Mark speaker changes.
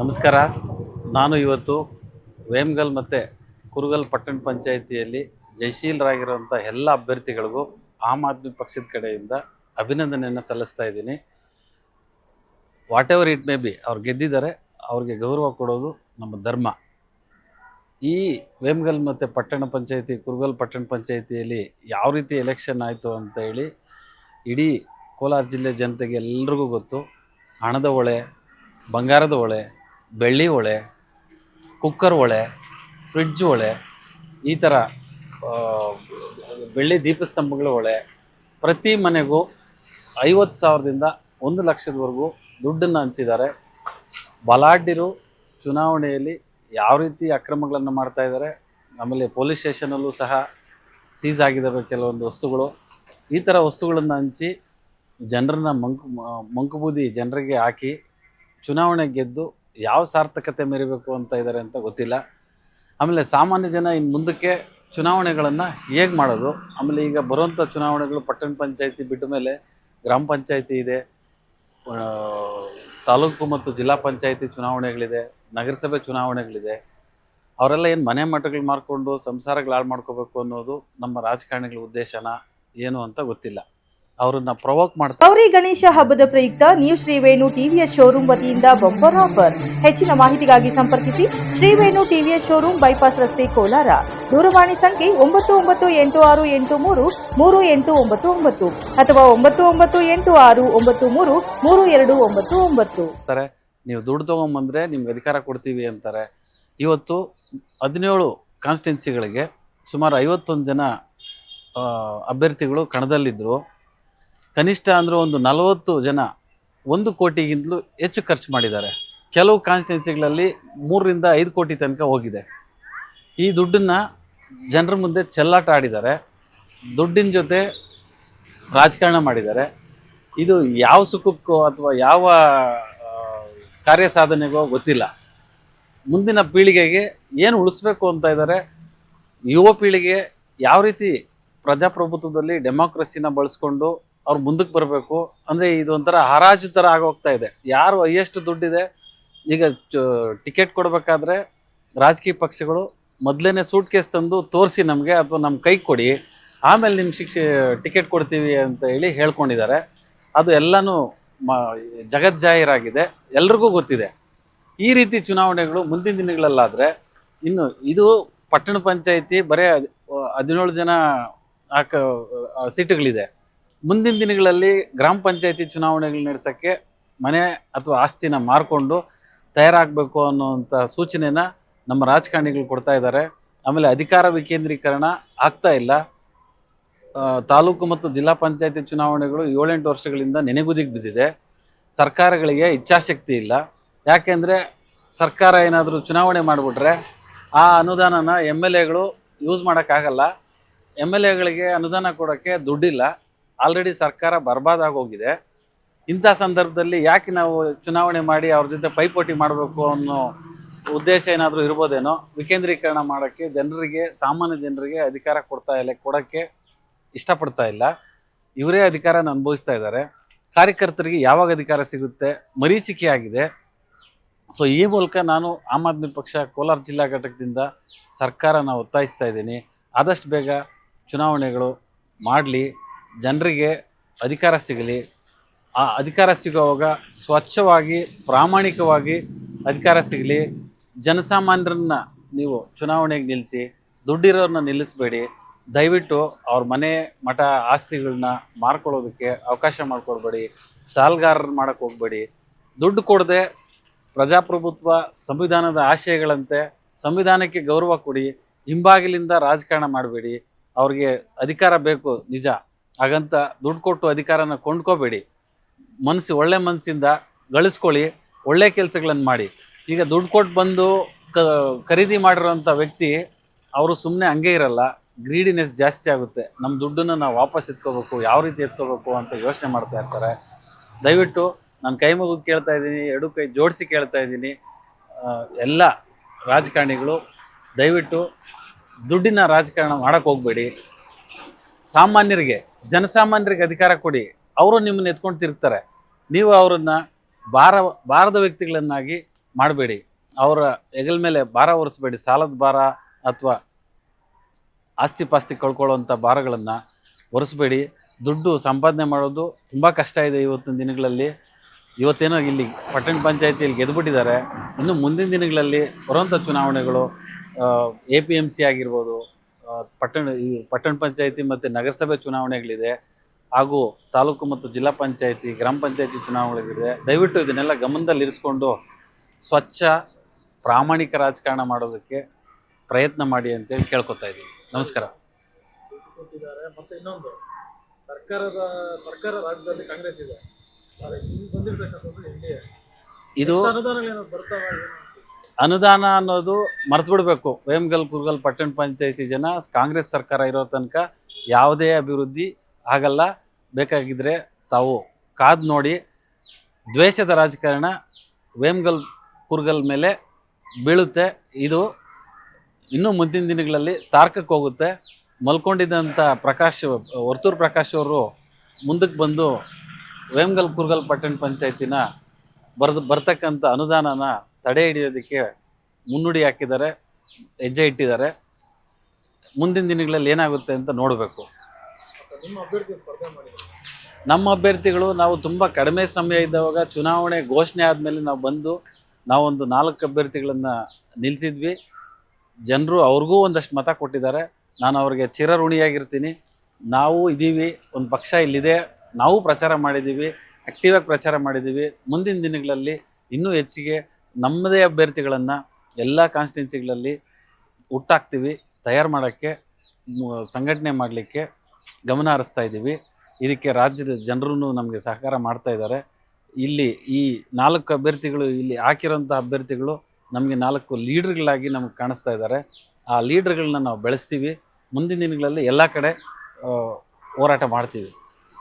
Speaker 1: ನಮಸ್ಕಾರ. ನಾನು ಇವತ್ತು ವೇಮ್ಗಲ್ ಮತ್ತು ಕುರುಗಲ್ ಪಟ್ಟಣ ಪಂಚಾಯಿತಿಯಲ್ಲಿ ಜಯಶೀಲರಾಗಿರುವಂಥ ಎಲ್ಲ ಅಭ್ಯರ್ಥಿಗಳಿಗೂ ಆಮ್ ಆದ್ಮಿ ಪಕ್ಷದ ಕಡೆಯಿಂದ ಅಭಿನಂದನೆಯನ್ನು ಸಲ್ಲಿಸ್ತಾ ಇದ್ದೀನಿ. What ever it may be ಅವ್ರು ಗೆದ್ದಿದ್ದಾರೆ, ಅವ್ರಿಗೆ ಗೌರವ ಕೊಡೋದು ನಮ್ಮ ಧರ್ಮ. ಈ ವೇಮ್ಗಲ್ ಮತ್ತು ಪಟ್ಟಣ ಪಂಚಾಯಿತಿ, ಕುರುಗಲ್ ಪಟ್ಟಣ ಪಂಚಾಯಿತಿಯಲ್ಲಿ ಯಾವ ರೀತಿ ಎಲೆಕ್ಷನ್ ಆಯಿತು ಅಂತ ಹೇಳಿ ಇಡೀ ಕೋಲಾರ ಜಿಲ್ಲೆ ಜನತೆಗೆ ಎಲ್ರಿಗೂ ಗೊತ್ತು. ಹಣದ ಹೊಳೆ ಬಂಗಾರದ ಒಳೆ, ಬೆಳ್ಳಿ ಒಳೆ, ಕುಕ್ಕರ್ ಒಳೆ, ಫ್ರಿಡ್ಜ್ ಒಳೆ, ಈ ಥರ ಬೆಳ್ಳಿ ದೀಪಸ್ತಂಭಗಳ ಒಳೆ, ಪ್ರತಿ ಮನೆಗೂ ಐವತ್ತು ಸಾವಿರದಿಂದ ಒಂದು ಲಕ್ಷದವರೆಗೂ ದುಡ್ಡನ್ನು ಹಂಚಿದ್ದಾರೆ. ಬಲಾಢ್ಯರು ಚುನಾವಣೆಯಲ್ಲಿ ಯಾವ ರೀತಿ ಅಕ್ರಮಗಳನ್ನು ಮಾಡ್ತಾ ಇದ್ದಾರೆ, ಆಮೇಲೆ ಪೊಲೀಸ್ ಸ್ಟೇಷನಲ್ಲೂ ಸಹ ಸೀಸ್ ಆಗಿದ್ದಾವೆ ಕೆಲವೊಂದು ವಸ್ತುಗಳು. ಈ ಥರ ವಸ್ತುಗಳನ್ನು ಹಂಚಿ ಜನರನ್ನ ಮಂಕು ಮಂಕುಬೂದಿ ಜನರಿಗೆ ಹಾಕಿ ಚುನಾವಣೆ ಗೆದ್ದು ಯಾವ ಸಾರ್ಥಕತೆ ಮೆರಿಬೇಕು ಅಂತ ಇದ್ದಾರೆ ಅಂತ ಗೊತ್ತಿಲ್ಲ. ಆಮೇಲೆ ಸಾಮಾನ್ಯ ಜನ ಇನ್ನು ಮುಂದಕ್ಕೆ ಚುನಾವಣೆಗಳನ್ನು ಹೇಗೆ ಮಾಡೋದು? ಆಮೇಲೆ ಈಗ ಬರುವಂಥ ಚುನಾವಣೆಗಳು ಪಟ್ಟಣ ಪಂಚಾಯಿತಿ ಬಿಟ್ಟ ಮೇಲೆ ಗ್ರಾಮ ಪಂಚಾಯಿತಿ ಇದೆ ತಾಲೂಕು ಮತ್ತು ಜಿಲ್ಲಾ ಪಂಚಾಯಿತಿ ಚುನಾವಣೆಗಳಿದೆ, ನಗರಸಭೆ ಚುನಾವಣೆಗಳಿದೆ. ಅವರೆಲ್ಲ ಏನು ಮನೆ ಮಠಗಳು ಮಾರ್ಕೊಂಡು ಸಂಸಾರಗಳು ಹಾಳು ಮಾಡ್ಕೋಬೇಕು ಅನ್ನೋದು ನಮ್ಮ ರಾಜಕಾರಣಿಗಳ ಉದ್ದೇಶನ, ಏನು ಅಂತ ಗೊತ್ತಿಲ್ಲ. ಅವ್ರನ್ನ ಪ್ರವೋಕ್ ಮಾಡ್ತಾರೆ.
Speaker 2: ಗೌರಿ ಗಣೇಶ ಹಬ್ಬದ ಪ್ರಯುಕ್ತ ನ್ಯೂ ಶ್ರೀವೇಣು ಟಿವಿಎಸ್ ಶೋರೂಮ್ ವತಿಯಿಂದ ಬಂಪರ್ ಆಫರ್. ಹೆಚ್ಚಿನ ಮಾಹಿತಿಗಾಗಿ ಸಂಪರ್ಕಿಸಿ ಶ್ರೀವೇಣು ಟಿವಿಎಸ್ ಶೋರೂಮ್ ಬೈಪಾಸ್ ರಸ್ತೆ ಕೋಲಾರ. ದೂರವಾಣಿ ಸಂಖ್ಯೆ ಒಂಬತ್ತು ಒಂಬತ್ತು ಎಂಟು ಆರು ಎಂಟು ಮೂರು ಮೂರು ಎಂಟು ಒಂಬತ್ತು ಒಂಬತ್ತು ಅಥವಾ ಒಂಬತ್ತು ಒಂಬತ್ತು ಎಂಟು ಆರು ಒಂಬತ್ತು ಮೂರು ಮೂರು ಎರಡು ಒಂಬತ್ತು ಒಂಬತ್ತು.
Speaker 1: ನೀವು ದುಡ್ಡು ತಗೊಂಬಂದ್ರೆ ನಿಮ್ಗೆ ಅಧಿಕಾರ ಕೊಡ್ತೀವಿ ಅಂತಾರೆ. ಇವತ್ತು ಹದಿನೇಳು ಕಾನ್ಸ್ಟಿಟ್ಯೆನ್ಸಿಗಳಿಗೆ ಸುಮಾರು ಐವತ್ತೊಂದು ಜನ ಅಭ್ಯರ್ಥಿಗಳು ಕಣದಲ್ಲಿದ್ದರು ಕನಿಷ್ಠ ಅಂದರೆ ಒಂದು ನಲವತ್ತು ಜನ ಒಂದು ಕೋಟಿಗಿಂತಲೂ ಹೆಚ್ಚು ಖರ್ಚು ಮಾಡಿದ್ದಾರೆ. ಕೆಲವು ಕಾನ್ಸ್ಟಿಟ್ಯೆನ್ಸಿಗಳಲ್ಲಿ ಮೂರರಿಂದ ಐದು ಕೋಟಿ ತನಕ ಹೋಗಿದೆ. ಈ ದುಡ್ಡನ್ನು ಜನರ ಮುಂದೆ ಚೆಲ್ಲಾಟ ಆಡಿದ್ದಾರೆ. ದುಡ್ಡಿನ ಜೊತೆ ರಾಜಕಾರಣ ಮಾಡಿದ್ದಾರೆ. ಇದು ಯಾವ ಸುಖಕ್ಕೋ ಅಥವಾ ಯಾವ ಕಾರ್ಯ ಸಾಧನೆಗೋ ಗೊತ್ತಿಲ್ಲ. ಮುಂದಿನ ಪೀಳಿಗೆಗೆ ಏನು ಉಳಿಸ್ಬೇಕು ಅಂತ ಇದ್ದಾರೆ. ಯುವ ಪೀಳಿಗೆ ಯಾವ ರೀತಿ ಪ್ರಜಾಪ್ರಭುತ್ವದಲ್ಲಿ ಡೆಮೋಕ್ರಸಿನ ಬಳಸ್ಕೊಂಡು ಅವ್ರು ಮುಂದಕ್ಕೆ ಬರಬೇಕು. ಅಂದರೆ ಇದೊಂಥರ ಹರಾಜು ಥರ ಆಗೋಗ್ತಾ ಇದೆ. ಯಾರು ಹೈಯೆಸ್ಟ್ ದುಡ್ಡಿದೆ ಈಗ ಟಿಕೆಟ್ ಕೊಡಬೇಕಾದ್ರೆ ರಾಜಕೀಯ ಪಕ್ಷಗಳು ಮೊದಲೇ ಸೂಟ್ ಕೇಸ್ ತಂದು ತೋರಿಸಿ ನಮಗೆ ಅಥವಾ ನಮ್ಮ ಕೈ ಕೊಡಿ. ಆಮೇಲೆ ನಿಮ್ಮ ಶಿಕ್ಷೆ ಟಿಕೆಟ್ ಕೊಡ್ತೀವಿ ಅಂತ ಹೇಳಿ ಹೇಳ್ಕೊಂಡಿದ್ದಾರೆ. ಅದು ಎಲ್ಲನೂ ಮ ಜಗಜ್ಜಾಹೀರಾಗಿದೆ ಎಲ್ರಿಗೂ ಗೊತ್ತಿದೆ. ಈ ರೀತಿ ಚುನಾವಣೆಗಳು ಮುಂದಿನ ದಿನಗಳಲ್ಲಾದರೆ ಇನ್ನು ಇದು ಪಟ್ಟಣ ಪಂಚಾಯಿತಿ ಬರೀ ಹದ್- ಹದಿನೇಳು ಜನ ಆ ಆ, ಸೀಟುಗಳಿದೆ. ಮುಂದಿನ ದಿನಗಳಲ್ಲಿ ಗ್ರಾಮ ಪಂಚಾಯಿತಿ ಚುನಾವಣೆಗಳು ನಡೆಸೋಕ್ಕೆ ಮನೆ ಅಥವಾ ಆಸ್ತಿನ ಮಾರ್ಕೊಂಡು ತಯಾರಾಗಬೇಕು ಅನ್ನೋವಂಥ ಸೂಚನೆನ ನಮ್ಮ ರಾಜಕಾರಣಿಗಳು ಕೊಡ್ತಾ ಇದ್ದಾರೆ. ಆಮೇಲೆ ಅಧಿಕಾರ ವಿಕೇಂದ್ರೀಕರಣ ಆಗ್ತಾ ಇಲ್ಲ. ತಾಲೂಕು ಮತ್ತು ಜಿಲ್ಲಾ ಪಂಚಾಯತಿ ಚುನಾವಣೆಗಳು ಏಳೆಂಟು ವರ್ಷಗಳಿಂದ ನೆನೆಗುದಿಗೆ ಬಿದ್ದಿದೆ. ಸರ್ಕಾರಗಳಿಗೆ ಇಚ್ಛಾಶಕ್ತಿ ಇಲ್ಲ. ಯಾಕೆಂದರೆ ಸರ್ಕಾರ ಏನಾದರೂ ಚುನಾವಣೆ ಮಾಡಿಬಿಟ್ರೆ ಆ ಅನುದಾನನ ಎಂ ಎಲ್ ಎಗಳು ಯೂಸ್ ಮಾಡೋಕ್ಕಾಗಲ್ಲ. ಎಂ ಎಲ್ ಎಗಳಿಗೆ ಅನುದಾನ ಕೊಡೋಕ್ಕೆ ದುಡ್ಡಿಲ್ಲ. ಆಲ್ರೆಡಿ ಸರ್ಕಾರ ಬರ್ಬಾದಾಗೋಗಿದೆ ಇಂಥ ಸಂದರ್ಭದಲ್ಲಿ ಯಾಕೆ ನಾವು ಚುನಾವಣೆ ಮಾಡಿ ಅವ್ರ ಜೊತೆ ಪೈಪೋಟಿ ಮಾಡಬೇಕು ಅನ್ನೋ ಉದ್ದೇಶ ಏನಾದರೂ ಇರ್ಬೋದೇನೋ? ವಿಕೇಂದ್ರೀಕರಣ ಮಾಡೋಕ್ಕೆ ಜನರಿಗೆ, ಸಾಮಾನ್ಯ ಜನರಿಗೆ ಅಧಿಕಾರ ಕೊಡ್ತಾ ಇಲ್ಲ, ಕೊಡೋಕ್ಕೆ ಇಷ್ಟಪಡ್ತಾ ಇಲ್ಲ. ಇವರೇ ಅಧಿಕಾರನ ಅನುಭವಿಸ್ತಾ ಇದ್ದಾರೆ. ಕಾರ್ಯಕರ್ತರಿಗೆ ಯಾವಾಗ ಅಧಿಕಾರ ಸಿಗುತ್ತೆ? ಮರೀಚಿಕೆ ಆಗಿದೆ. ಸೊ ಈ ಮೂಲಕ ನಾನು ಆಮ್ ಆದ್ಮಿ ಪಕ್ಷ, ಕೋಲಾರ ಜಿಲ್ಲಾ ಘಟಕದಿಂದ ಸರ್ಕಾರನ ಒತ್ತಾಯಿಸ್ತಾ ಇದ್ದೀನಿ. ಆದಷ್ಟು ಬೇಗ ಚುನಾವಣೆಗಳು ಮಾಡಲಿ. ಜನರಿಗೆ ಅಧಿಕಾರ ಸಿಗಲಿ, ಆ ಅಧಿಕಾರ ಸಿಗುವಾಗ ಸ್ವಚ್ಛವಾಗಿ, ಪ್ರಾಮಾಣಿಕವಾಗಿ ಅಧಿಕಾರ ಸಿಗಲಿ. ಜನಸಾಮಾನ್ಯರನ್ನ ನೀವು ಚುನಾವಣೆಗೆ ನಿಲ್ಲಿಸಿ ದುಡ್ಡಿರೋರನ್ನ ನಿಲ್ಲಿಸಬೇಡಿ. ದಯವಿಟ್ಟು ಅವ್ರ ಮನೆ ಮಠ ಆಸ್ತಿಗಳನ್ನ ಮಾರ್ಕೊಳ್ಳೋದಕ್ಕೆ ಅವಕಾಶ ಮಾಡಿಕೊಡ್ಬೇಡಿ. ಸಾಲಗಾರರು ಮಾಡೋಕ್ಕೆ ಹೋಗಬೇಡಿ. ದುಡ್ಡು ಕೊಡದೆ ಪ್ರಜಾಪ್ರಭುತ್ವ ಸಂವಿಧಾನದ ಆಶಯಗಳಂತೆ ಸಂವಿಧಾನಕ್ಕೆ ಗೌರವ ಕೊಡಿ. ಹಿಂಬಾಗಿಲಿಂದ ರಾಜಕಾರಣ ಮಾಡಬೇಡಿ. ಅವ್ರಿಗೆ ಅಧಿಕಾರ ಬೇಕು, ನಿಜ. ಹಾಗಂತ ದುಡ್ಡು ಕೊಟ್ಟು ಅಧಿಕಾರನ ಕೊಂಡ್ಕೋಬೇಡಿ. ಮನಸ್ಸು ಒಳ್ಳೆ ಮನಸ್ಸಿಂದ ಗಳಿಸ್ಕೊಳ್ಳಿ, ಒಳ್ಳೆ ಕೆಲಸಗಳನ್ನು ಮಾಡಿ. ಈಗ ದುಡ್ಡು ಕೊಟ್ಟು ಬಂದು ಕ, ಖರೀದಿ ಮಾಡಿರೋಂಥ ವ್ಯಕ್ತಿ, ಅವರು ಸುಮ್ಮನೆ ಹಂಗೆ ಇರಲ್ಲ. ಗ್ರೀಡಿನೆಸ್ ಜಾಸ್ತಿ ಆಗುತ್ತೆ. ನಮ್ಮ ದುಡ್ಡನ್ನು ನಾವು ವಾಪಸ್ ಎತ್ಕೋಬೇಕು, ಯಾವ ರೀತಿ ಎತ್ಕೋಬೇಕು ಅಂತ ಯೋಚನೆ ಮಾಡ್ತಾ ಇರ್ತಾರೆ. ದಯವಿಟ್ಟು ನಾನು ಕೈ ಮುಗಿದು ಕೇಳ್ತಾ ಇದ್ದೀನಿ ಎರಡು ಕೈ ಜೋಡಿಸಿ ಕೇಳ್ತಾ ಇದ್ದೀನಿ. ಎಲ್ಲ ರಾಜಕಾರಣಿಗಳು, ದಯವಿಟ್ಟು ದುಡ್ಡಿನ ರಾಜಕಾರಣ ಮಾಡೋಕ್ಕೆ ಹೋಗಬೇಡಿ. ಸಾಮಾನ್ಯರಿಗೆ, ಜನಸಾಮಾನ್ಯರಿಗೆ ಅಧಿಕಾರ ಕೊಡಿ. ಅವರು ನಿಮ್ಮನ್ನು ಎತ್ಕೊಂಡು ತಿರುಗ್ತಾರೆ. ನೀವು ಅವರನ್ನು ಭಾರ, ಭಾರದ ವ್ಯಕ್ತಿಗಳನ್ನಾಗಿ ಮಾಡಬೇಡಿ. ಅವರ ಹೆಗಲ ಮೇಲೆ ಭಾರ ಹೊರಿಸ್ಬೇಡಿ ಸಾಲದ ಭಾರ ಅಥವಾ ಆಸ್ತಿ ಪಾಸ್ತಿ ಕಳ್ಕೊಳ್ಳೋವಂಥ ಭಾರಗಳನ್ನು ಹೊರಿಸ್ಬೇಡಿ ದುಡ್ಡು ಸಂಪಾದನೆ ಮಾಡೋದು ತುಂಬ ಕಷ್ಟ ಇದೆ ಇವತ್ತಿನ ದಿನಗಳಲ್ಲಿ. ಇವತ್ತೇನೋ ಇಲ್ಲಿ ಪಟ್ಟಣ ಪಂಚಾಯತಿಯಲ್ಲಿ ಗೆದ್ದುಬಿಟ್ಟಿದ್ದಾರೆ ಇನ್ನು ಮುಂದಿನ ದಿನಗಳಲ್ಲಿ ಬರುವಂಥ ಚುನಾವಣೆಗಳು ಎ ಪಿ ಎಂ ಸಿ ಆಗಿರ್ಬೋದು ಪಟ್ಟಣ ಈ ಪಟ್ಟಣ ಪಂಚಾಯಿತಿ ಮತ್ತು ನಗರಸಭೆ ಚುನಾವಣೆಗಳಿದೆ ಹಾಗೂ ತಾಲೂಕು ಮತ್ತು ಜಿಲ್ಲಾ ಪಂಚಾಯಿತಿ ಗ್ರಾಮ ಪಂಚಾಯಿತಿ ಚುನಾವಣೆಗಳಿದೆ. ದಯವಿಟ್ಟು ಇದನ್ನೆಲ್ಲ ಗಮನದಲ್ಲಿ ಇರಿಸ್ಕೊಂಡು ಸ್ವಚ್ಛ ಪ್ರಾಮಾಣಿಕ ರಾಜಕಾರಣ ಮಾಡೋದಕ್ಕೆ ಪ್ರಯತ್ನ ಮಾಡಿ ಅಂತೇಳಿ ಕೇಳ್ಕೊತಾ ಇದ್ದೀನಿ. ನಮಸ್ಕಾರ.
Speaker 3: ಮತ್ತೆ ಇನ್ನೊಂದು ಸರ್ಕಾರದ ಸರ್ಕಾರ ರಾಜ್ಯದಲ್ಲಿ ಕಾಂಗ್ರೆಸ್ ಇದೆ.
Speaker 1: ಇದು ಅನುದಾನ ಅನ್ನೋದು ಮರ್ತು ಬಿಡಬೇಕು ವೇಮಗಲ್, ಕುರ್ಗಲ್, ಪಟ್ಟಣ ಪಂಚಾಯತಿ ಜನ ಕಾಂಗ್ರೆಸ್ ಸರ್ಕಾರ ಇರೋ ತನಕ ಯಾವುದೇ ಅಭಿವೃದ್ಧಿ ಆಗಲ್ಲ. ಬೇಕಾಗಿದ್ದರೆ ತಾವು ಕಾದು ನೋಡಿ ದ್ವೇಷದ ರಾಜಕಾರಣ ವೇಮಗಲ್, ಕುರ್ಗಲ್ ಮೇಲೆ ಬೀಳುತ್ತೆ. ಇದು ಇನ್ನೂ ಮುಂದಿನ ದಿನಗಳಲ್ಲಿ ತಾರ್ಕಕ್ಕೆ ಹೋಗುತ್ತೆ. ಮಲ್ಕೊಂಡಿದ್ದಂಥ ಪ್ರಕಾಶ್, ವರ್ತೂರ್ ಪ್ರಕಾಶ್ ಅವರು ಮುಂದಕ್ಕೆ ಬಂದು ವೇಮಗಲ್, ಕುರ್ಗಲ್, ಪಟ್ಟಣ ಪಂಚಾಯತಿನ ಬರೆದು, ಬರ್ತಕ್ಕಂಥ ಅನುದಾನನ ತಡೆ ಹಿಡಿಯೋದಕ್ಕೆ ಮುನ್ನುಡಿ ಹಾಕಿದ್ದಾರೆ, ಹೆಜ್ಜೆ ಇಟ್ಟಿದ್ದಾರೆ. ಮುಂದಿನ ದಿನಗಳಲ್ಲಿ ಏನಾಗುತ್ತೆ ಅಂತ ನೋಡಬೇಕು.
Speaker 3: ನಮ್ಮ
Speaker 1: ಅಭ್ಯರ್ಥಿಗಳು ನಾವು ತುಂಬ ಕಡಿಮೆ ಸಮಯ ಇದ್ದಾಗ ಚುನಾವಣೆ ಘೋಷಣೆ ಆದಮೇಲೆ ನಾವು ಬಂದು ನಾವೊಂದು ನಾಲ್ಕು ಅಭ್ಯರ್ಥಿಗಳನ್ನು ನಿಲ್ಲಿಸಿದ್ವಿ ಜನರು ಅವ್ರಿಗೂ ಒಂದಷ್ಟು ಮತ ಕೊಟ್ಟಿದ್ದಾರೆ. ನಾನು ಅವ್ರಿಗೆ ಚಿರಋಣಿಯಾಗಿರ್ತೀನಿ. ನಾವು ಇದ್ದೀವಿ ಒಂದು ಪಕ್ಷ ಇಲ್ಲಿದೆ. ನಾವು ಪ್ರಚಾರ ಮಾಡಿದ್ದೀವಿ ಆ್ಯಕ್ಟಿವಾಗಿ ಪ್ರಚಾರ ಮಾಡಿದ್ದೀವಿ. ಮುಂದಿನ ದಿನಗಳಲ್ಲಿ ಇನ್ನೂ ಹೆಚ್ಚಿಗೆ ನಮ್ಮದೇ ಅಭ್ಯರ್ಥಿಗಳನ್ನು ಎಲ್ಲ ಕಾನ್ಸ್ಟಿಟ್ಯೂನ್ಸಿಗಳಲ್ಲಿ ಹುಟ್ಟಾಕ್ತೀವಿ, ತಯಾರು ಮಾಡೋಕ್ಕೆ ಸಂಘಟನೆ ಮಾಡಲಿಕ್ಕೆ ಗಮನ ಹರಿಸ್ತಾ ಇದ್ದೀವಿ ಇದಕ್ಕೆ ರಾಜ್ಯದ ಜನರೂ ನಮಗೆ ಸಹಕಾರ ಮಾಡ್ತಾ ಇದ್ದಾರೆ. ಇಲ್ಲಿ ಈ ನಾಲ್ಕು ಅಭ್ಯರ್ಥಿಗಳು, ಇಲ್ಲಿ ಹಾಕಿರೋಂಥ ಅಭ್ಯರ್ಥಿಗಳು ನಮಗೆ ನಾಲ್ಕು ಲೀಡ್ರ್ಗಳಾಗಿ ನಮಗೆ ಕಾಣಿಸ್ತಾ ಇದ್ದಾರೆ. ಆ ಲೀಡ್ರ್ಗಳನ್ನ ನಾವು ಬೆಳೆಸ್ತೀವಿ. ಮುಂದಿನ ದಿನಗಳಲ್ಲಿ ಎಲ್ಲ ಕಡೆ ಹೋರಾಟ ಮಾಡ್ತೀವಿ.